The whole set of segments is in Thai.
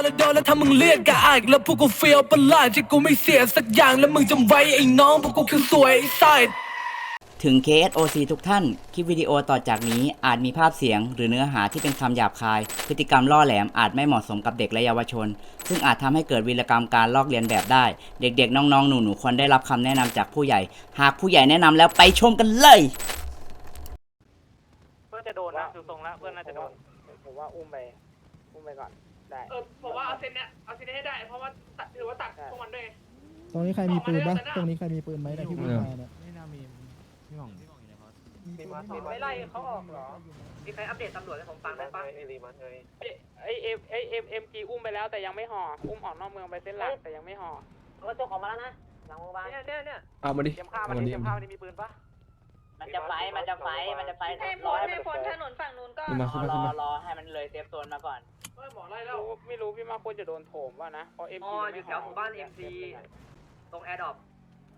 นแล้วโดนแล้วถ้ามึงเรียกกะอายแล้วพวกกูเฟียวประหลาดที่กูไม่เสียสักอย่างแล้วมึงจำไว้ไอ้น้องพวกกูคือสวยไอ้ไซดถึง KSOC ทุกท่าน คลิปวิดีโอต่อจากนี้อาจมีภาพเสียง หรือเนื้อหาที่เป็นคำหยาบคาย พฤติกรรมล่อแหลมอาจไม่เหมาะสมกับเด็กและเยาวชน ซึ่งอาจทำให้เกิดวีรกรรมการลอกเลียนแบบได้ เด็กๆ น้องๆ หนูๆ ควรได้รับคำแนะนำจากผู้ใหญ่ หากผู้ใหญ่แนะนำแล้วไปชมกันเลย เพื่อนจะโดนนะดูทรงแล้วเพื่อนน่าจะโดนผมว่าอุ้มไปอุ้มไปก่อน ได้ เออผมว่าเอาเซนเนี้ยเอาเซนนี้ให้ได้ เพราะว่าตัดถือว่าตัดพวกมันด้วยไงตรงนี้ใครมีปืนปะออกมาได้แล้วนะตรงนี้ใครมีปืนไหมแต่ที่วิ่งมาเนี่ยไม่น่ามีพี่หม่องพี่หม่องอยู่ในพอดมีไม่ไล่เขาออกเหรอ มีใครอัปเดตตำรวจให้ผมฟังได้ปะไอเอ็มไอเอ็มเอ็มจีอุ้มไปแล้วแต่ยังไม่ห่อ อุ้มออกนอกเมืองไปเส้นหลักแต่ยังไม่ห่อรถเจ้าของมาแล้วนะ หลังโรงพยาบาลเนี่ยเนี่ยเนี่ยเอามาดิเตรียมข้าวมันเอาดิดิเตรียมข้าวมันดิมีปืนปะมันจะไฟ มันจะไฟ มันจะไฟให้พ้นให้พ้นถนนฝั่งนู้นก็ขึ้นมาขึ้นมาขึ้นมารอให้มันเลยเซฟโซนมาก่อน เฮ้ยหมอไล่แล้ว ไม่รู้พี่มาควรจะโดนโถมว่านะเพราะเอ็มอ๋อจีอยู่แถวหมู่บ้าน MC ตรงแอร์ดรอป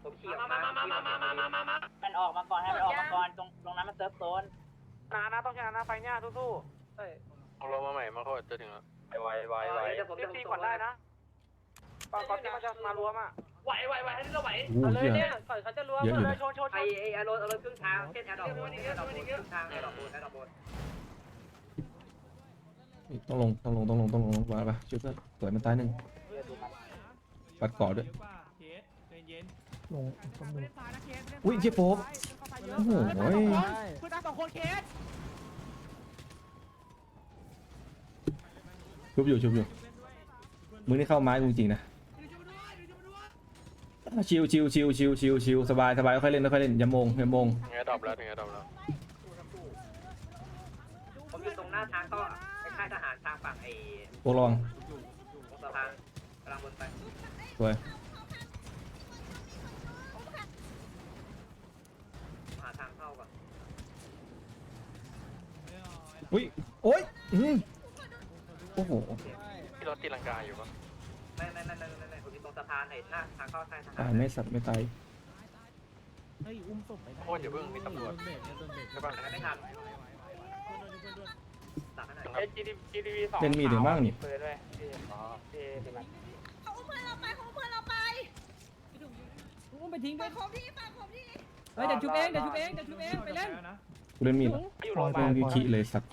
ผมขี่ออกมามามามามามามามามามันออกมาก่อนให้มันออกมาก่อนตรงตรงนั้นมันเซฟโซนนานะต้องชนะนะไฟเนี่ยสู้เอาลงมาใหม่มาโคตรจะถึงแล้วไวไวไวเดี๋ยวผมๆเอ็จะมจีก่อนได้นะก่อนก่อนที่มันจะมารวมอะไหวไหวไหวให้เราไหวโอ้โหเอาเลยเหี้เนี่ยยก่อนเขาจะรวมเยอะอยู่เลนะยชนชนชไอนไอแอร์โรดเอารถครึ่งทางเช่นแอร์ดรอปบนแอร์ดรอปบนครึ่งทางแอร์ดรอปบนแอร์ดรอปบน ต้องลงต้องลงต้องลงต้องลงมาปะช่วยเพื่อนสวยมันตายหนึ่งปัดเกาะด้วยลงตำรวจอุ้ยเจี๊ยบโป๊กโอ้โหคือตาสองคนเคสชุบอยู่ชุบอยู่มึงนี่เข้าไม้กูจริงๆนะชิวชิวชิวชิวชิวชิวสบายสบายค่อยเล่นค่อยเล่นอย่าโมงอย่าโมงถึงจะดรอปแล้วถึงจะดรอปแล้วผมอยู่ตรงหน้าทางก็ ฝั่งไอ้โปกลองตรงสะพานกำลังบนไปสวยหาทางเข้าก่อนอุ้ยโอ้ยอื้อโอ้โหที่รถตีลังกาอยู่ปะไม่ไม่ไม่ไม่ไม่ไม่ผมอยู่ตรงสะพานไอ้หน้าทางเข้าค่ายทหาตารยไม่สัตว์ไม่ตายโคตรอย่าเพิ่งมีตำรวจใช่ปะไม่ทัน ตัดให้หน่อยเอจีดีจีดีวีสองเล่นมีถึงบ้างนี่ เปิดด้วยอ๋อเอดีมันเขาอุ้มเพื่อนเราไปเขาอุ้มเพื่อนเราไปอุ้มไปทิ้งไปด้วยของพี่ฝากของพี่เฮ้ยเดี๋ยวชุบเองเดี๋ยวชุบเองเดี๋ยวชุบเองไปเล่นกูเล่นมีดละอยู่ปโรล่องยพยาปบาล่ลอยขี้เลยสัตว์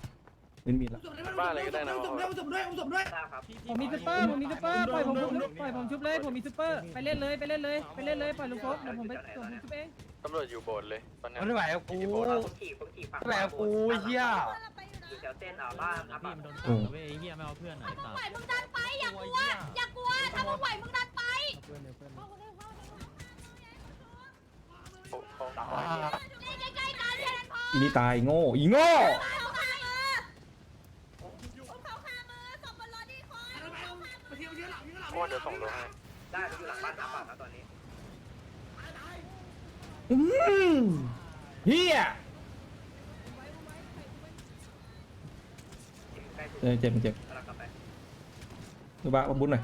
เล่นมีดละบ้านอะไรก็ได้นะทราบครับผมมีซุปเปอร์ผมมีซุปเปอร์ปล่อยผมผมปล่อยผมชุบเลยผมมีซุปเปอร์ไปเล่นเลยไปเล่นเลยไปเล่นเลยปล่อยลูกโฟกเดี๋ยวผมไปผมชุบเองตำรวจอยู่โบสถ์เลยตอนนี้ไม่ไหวกับกูผมขี่ผมขี่ฝั่งไม่ไหวกับกูเฮียเพื่อนเราไป อยู่อยู่นะแถวเส้นอ่าวบ้านครับโอ้ไหวมึงดันไปอย่ากลัวอย่ากลัวถ้ามึงไหวมึงดันไปเพื่อนเลยเพื่อนเขาเขาใกล้ๆกันแค่นั้นพออีนี่ตายโง่อีโง่เขาขามือเขาขามือศพบนรถดีคนโคตรเดี๋ยวส่งรถให้ได้ผมอยู่หลังบ้านครับนะตอนนี้อืมเฮีย ใกล้สุด เออเจ็บเจ็บกำลังกลับไปดูบ้าบุญหน่อย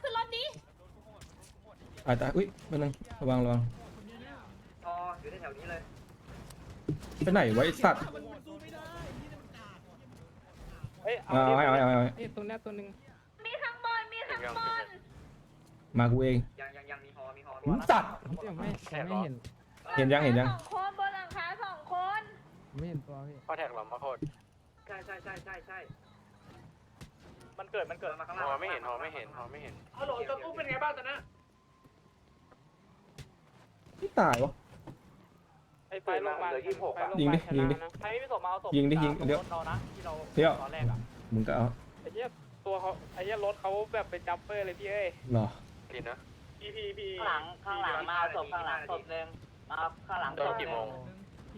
ขึ้นรถดิตายตายอุ้ยไปนึงระวังระวังพออยู่แถวนี้เลยไปไหนไวะไอ้สัตว์เฮ้ยเอาเอาเอาเอาเอาเอ้ยตัวนี้ตัวหนึ่งมีข้างบน มีข้างบน มากูเองยังยังยังมีฮอมีฮออืมสัตว์ ยังไม่ยังไม่เห็น เห็นยังเห็นยัง สองคนบนหลังคาสองคน ไม่เห็นตัวพี่พ่อแท็กหรอมาโคตรใช่ใช่ใช่ใช่ใช่มันเกิดมันเกิดมาข้างหล่างอไม่เห็นหอไม่เห็นหอไม่เห็นฮัลโหลจะอุ้มเป็นไงบ้างตอนนี้ไม่ตายวะไอ้ไฟลงมายี่สิบหกยิงดิยิงดิใครไม่มีศพมาเอาศพยิงดิยิงเดี๋ยวเรานะที่เราเดี๋ยวตอนแรกอะมึงก็เอาไอ้เหี้ยตัวเขาไอ้เหี้ยรถเขาแบบเป็นจัมเปอร์เลยพี่เอ้ยเหรอกินนะพีพีพีข้างหลังข้างหลังมาเอาศพข้างหลังศพหนึ่งมาเอาข้างหลังโดนกี่โมง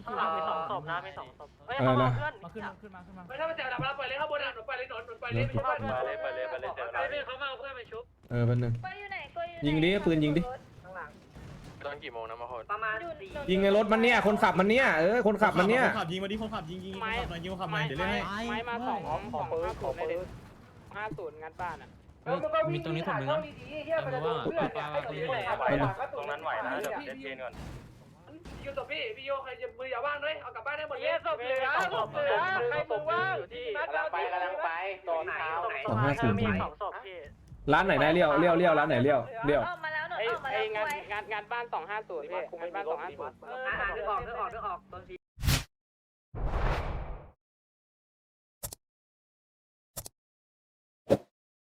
ข้างหลังมีสองศพนะมีสองศพเฮ้ยอะไรเขานะเพื่อนมาขึ้นมาขึ้นมาขึ้นมาไม่ถ้ามันจะดับเราปล่อยเลยข้างบนอะหนูปล่อยเลยหนูหนูปล่อยเลยไม่ใช่ไปเลยไปเลยไปเลยเดี๋ยวไปเลยเขามาเอาเพื่อนไปชุบเออแป๊บนึงกล้วยอยู่ไหนกล้วยอยู่ไหนยิงดิปืนยิงดิ ข้างหลังตอนกี่โมงนะมาโคตรประมาณสี่ ยิงในรถมันเนี่ยคนขับมันเนี่ยเออคนขับมันเนี่ยขับยิงมาดิคนขับยิงยิงไม้ขับหน่อยยิงขับหน่อยเดี๋ยวเล่นให้ไม้มาสองสองห้าศูนย์เลยห้าศูนย์งานบ้านอะมีตรงนี้ผมนึงนะแต่ว่าป้าป้าตรงนั้นไหวนะเดี๋ยวเล่นเกมก่อน ยูศพพี่พี่โยใครจะมืออย่าว่างด้วยเอากลับบ้านได้หมดเลยศพเหลือศพเหลือใครมือว่างที่กำลังไปกำลังไปตรงเท้าสองห้าศูนย์มีสองศพพี่ร้านไหนได้เลี้ยวเลี้ยวเลี้ยวร้านไหนเลี้ยวเลี้ยวออกมาแล้วหนูไอ้ออกมาไอ้แล้วงานงานงานบ้านสองห้าศูนย์พี่งานบ้านสองห้าศูนย์อ่านึกออกนึกออกนึกออกโดนที